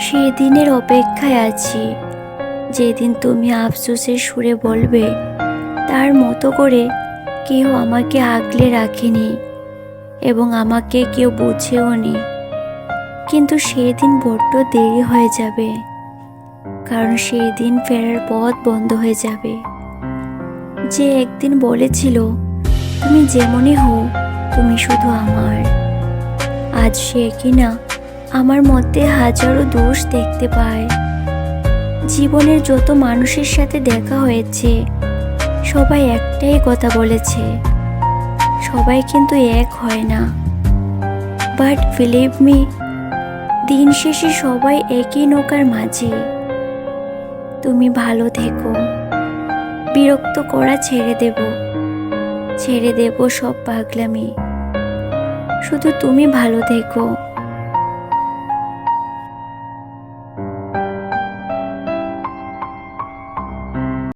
সেদিনের অপেক্ষায় আছি। যেদিন তুমি আফসোসের সুরে বলবে, তার মতো করে কেউ আমাকে আগলে রাখেনি এবং আমাকে কেউ বুঝেও নি। কিন্তু সেদিন বড্ড দেরি হয়ে যাবে, কারণ সেই দিন ফেরার পথ বন্ধ হয়ে যাবে। যে একদিন বলেছিল, তুমি যেমনই হও, তুমি শুধু আমার। আজ সে কিনা আমার মধ্যে হাজারো দোষ দেখতে পায়। জীবনের যত মানুষের সাথে দেখা হয়েছে, সবাই একটাই কথা বলেছে, সবাই কিন্তু এক হয় না। বাট বিলিভ মি দিন শেষে সবাই একই নৌকার মাঝে। তুমি ভালো থেকো। বিরক্ত করা ছেড়ে দেব। ছেড়ে দেব সব পাগলামি। শুধু তুমি ভালো থেকো।